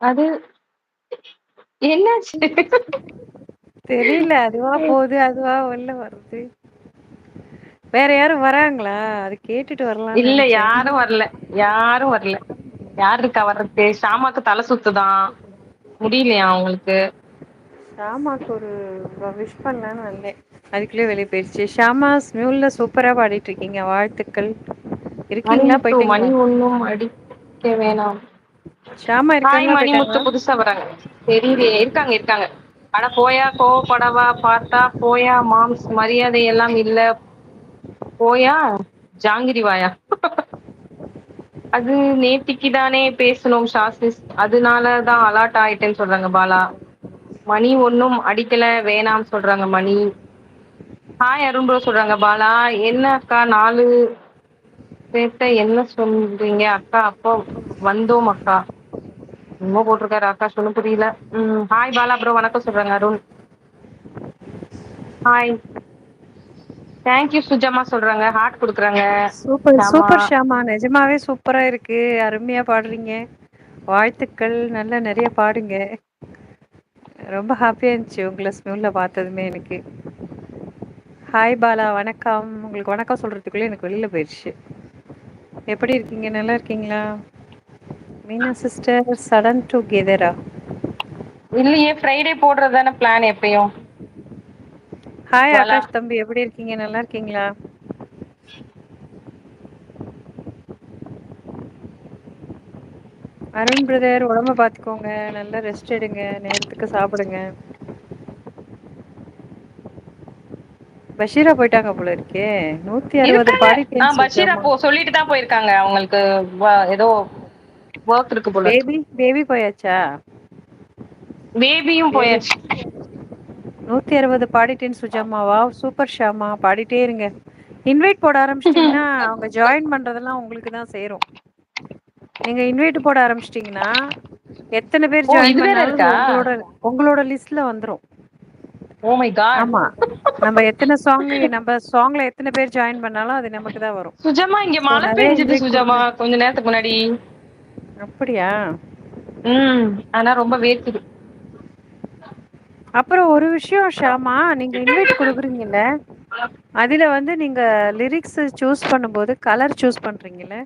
அது என்னாச்சு? தெரியல. அதுவா போது அதுவா உள்ள வருது. வேற யாரு வராங்களா? அது கேட்டுட்டு வரலான்னு இல்ல நெனச்சே யாரு வரல. யாரு வரல. யார் இருக்கா? வர்றதுக்கு ஷாமாக்கு தல சுத்துதா முடியலையா அவங்களுக்கு? ஷாமாக்கு ஒரு விஷ் பண்ணலான்னு வந்தே அதுக்குள்ளயே வெளிய போயிடுச்சு. ஷாமா ஸ்மியூல்ல சூப்பரா பாடிட்டு இருக்கீங்க. வாழ்த்துக்கள். இருக்கீங்களா? முத்து மணி ஒண்ணும் அடிக்க வேணாம். ஹாய் மணிமுத்து போயிட்டாங்களா புதுசா வராங்க. தெரியலையே இருக்காங்க இருக்காங்க. அட போயா கோவப்படவா பாத்தா போயா மாம்ஸ் மரியாதை எல்லாம் இல்ல. போயா ஜாங்கிரி வாயா. அது நேத்திக்கு தானே பேசனோம் ஷாசிஸ் அதனாலதா அலாட் ஆயிட்டேன்னு சொல்றாங்க பாலா. மணி ஒண்ணும் அடிக்கல வேணாம் சொல்றாங்க மணி. ஹாய் அருண் ப்ரோ சொல்றாங்க பாலா. என்ன அக்கா நாலு சேட்ட என்ன சொல்றீங்க? அக்கா அப்போ வந்தோம் அக்கா. என்னமோ போட்டிருக்காரு ஆகாஷ் ஒன்னும் புரியல. ம் ஹாய் பாலா ப்ரோ வணக்கம் சொல்றாங்க அருண். ஹாய் தேங்க்யூ சுஜாமா சொல்றாங்க ஹார்ட் குடுக்குறாங்க. சூப்பர் சூப்பர் ஷாமா நெஜமாவே சூப்பரா இருக்கு. அருமையா பாடுறீங்க. வாழ்த்துக்கள் நல்லா நெறைய பாடுங்க. ரொம்ப ஹாப்பியா இருந்துச்சு உங்கள ஸ்மியூல்ல பாத்ததுமே எனக்கு. ஹாய் பாலா வணக்கம். உங்களுக்கு வணக்கம் சொல்றதுக்குள்ள எனக்கு வெளில போயிடுச்சு எப்படி இருக்கீங்க? நல்லா இருக்கீங்களா? மீனா சிஸ்டர் சடன் டுகெதரா இல்லையே ஃப்ரைடே போடுறதுதானே பிளான் எப்பயும். ஹாய் ஆகாஷ் தம்பி எப்படி இருக்கீங்க? நல்லா இருக்கீங்களா? அருண் பிரதர் உடம்ப பாத்துக்கோங்க. நல்லா ரெஸ்ட் எடுங்க. நேரத்துக்கு சாப்பிடுங்க. பஷீரா போயிட்டாங்க போல இருக்கே. நூத்தி ஆ பாடிட்டேன்னு பஷீரா போ சொல்லிட்டு தான் போயிருக்காங்க. அவங்களுக்கு ஏதோ ஒர்க் இருக்கு போல பேபி பேபி போயாச்சா? பேபியும் பேபி போயாச்சு. நூத்தி அறுவது பாடிட்டேன்னு சுஜாமா வாவ் சூப்பர் ஷாமா. பாடிட்டே இருங்க. இன்வைட் போட ஆரம்பிச்சிட்டீங்கன்னா அவங்க ஜாயின் பண்றதெல்லாம் உங்களுக்கு தான் சேரும். நீங்க இன்வைட் போட ஆரம்பிச்சுட்டீங்கன்னா எத்தனை பேர் ஜாயின் பண்ணாலும் உங்களோட உங்களோட லிஸ்ட்ல வந்துரும். ஓ மை காட் ஆமா. நம்ம எத்தனை சாங் நம்ம சாங்ல எத்தனை பேர் ஜாயின் பண்ணாலும் அது நமக்கு தான் வரும். சுஜாமா இங்க மழை பெஞ்சுது சுஜாமா. கொஞ்ச நேரத்துக்கு முன்னாடி. அப்படியா? ம் ஆனா ரொம்ப வேர்க்குது. அப்புறம் ஒரு விஷயம் ஷாமா நீங்க இன்வைட் குடுக்குறீங்கல்ல அதுல வந்து நீங்க லிரிக்ஸ் சூஸ் பண்ணும் போது கலர் சூஸ் பண்றீங்கல்ல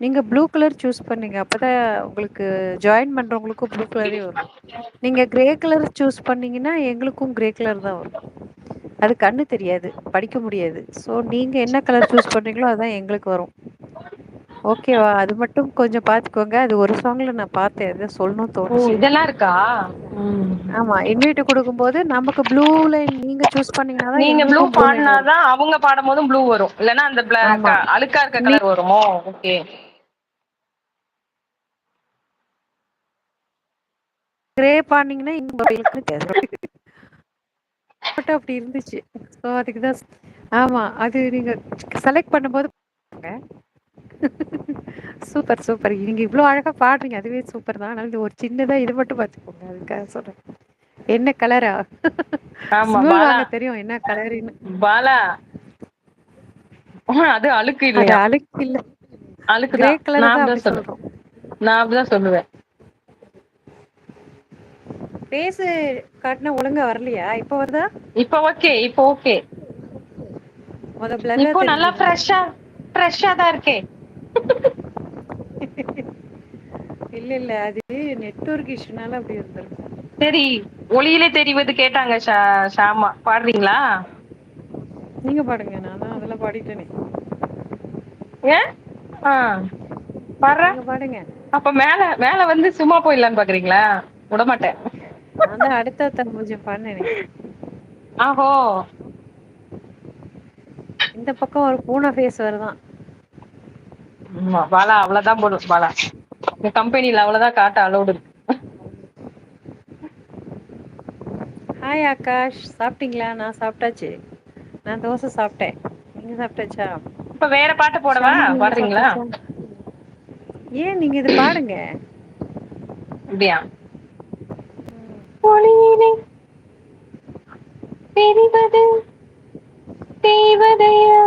நீங்க ப்ளூ கலர் சூஸ் பண்ணீங்க அப்பதான் உங்களுக்கு ஜாயின் பண்றவங்களுக்கும் ப்ளூ கலரே வரும். நீங்க கிரே கலர் சூஸ் பண்ணீங்கன்னா எங்களுக்கும் கிரே கலர் தான் வரும். அது கண்ணு தெரியாது படிக்க முடியாது. சோ நீங்க என்ன கலர் சூஸ் பண்றீங்களோ அதான் எங்களுக்கு வரும். ஓகேவா? அது மட்டும் கொஞ்சம் பாத்துக்கோங்க. அது ஒரு சாங்ல நான் பார்த்தேன். அதான் சொல்லணும் ஓ தோணுச்சு. இதெல்லாம் இருக்கா? ஆமா. இன்வைட் குடுக்கும் போது நமக்கு ப்ளூ லைன் நீங்க சூஸ் பண்ணீங்கன்னாதான் நீங்க ப்ளூ லைன் பாடினாதான் அவங்க பாடும் போதும் ப்ளூ வரும். இல்லன்னா அந்த ஆமா. அழுக்கா இருக்க நீ கலர் வருமோ? ஓகே கிரே பாடுனீங்கன்னா மட்டும் அப்படி இருந்துச்சு. சோ அதுக்குதான் ஆமா. அது நீங்க செலக்ட் பண்ணும்போது சூப்பர் சூப்பர். நீங்க இவ்வளவு அழகா பாடுறீங்க. அதுவே சூப்பர் தான். ஆனா ஒரு சின்னதா இது மட்டும் பாத்துக்கோங்க அதுக்காக சொல்றேன். என்ன கலரா? தெரியும் என்ன கலருன்னு. பாலா. அது அழுக்கு அது இல்லையா? அழுக்கு இல்ல கிரே அழுக்குதான் கலர நான் தான் சொல்றோம். நான் அப்படிதான் சொல்லுவேன். பேஸு காட்னா ஒழுங்கா வரலையா? இப்ப வருதா? இப்ப ஓகே இப்ப ஓகே. இப்போ நல்லா ஃப்ரெஷ்ஷா ஃப்ரெஷ்ஷா தான் இருக்கே. இல்ல இல்ல அது நெட்வொர்க் இஷ்னால அப்படி இருந்திருக்கும் சரி ஒளியிலே தெரிவது கேட்டாங்க ஷாமா. பாடுறீங்களா? நீங்க பாடுங்க நான் அதெல்லாம் பாடிட்டேனே. ஏன் ஆ. நீங்க பாடுங்க. அப்ப மேல மேல வந்து சும்மா போயிடலான்னு பாக்குறீங்களா? விடமாட்டேன். நான் தான் அடுத்தடுத்த பூஜை பண்ணேனே ஆஹோ. இந்த பக்கம் ஒரு பூனை ஃபேஸ் வருதான். பாலா அவ்வளவுதான் போடும் பாலா. இந்த கம்பெனில அவ்வளவுதான் காட்ட அலோடு இருக்கு. ஹாய் ஆகாஷ். சாப்பிட்டீங்களா? நான் சாப்பிட்டாச்சு. நான் தோசை சாப்பிட்டேன். நீங்க சாப்பிட்டாச்சா? இப்ப வேற பாட்டு போடவா? பாடுறீங்களா? ஏன் நீங்க இது பாடுங்க? அப்படியா? ஒளியிலே தெரிவது தேவதையா?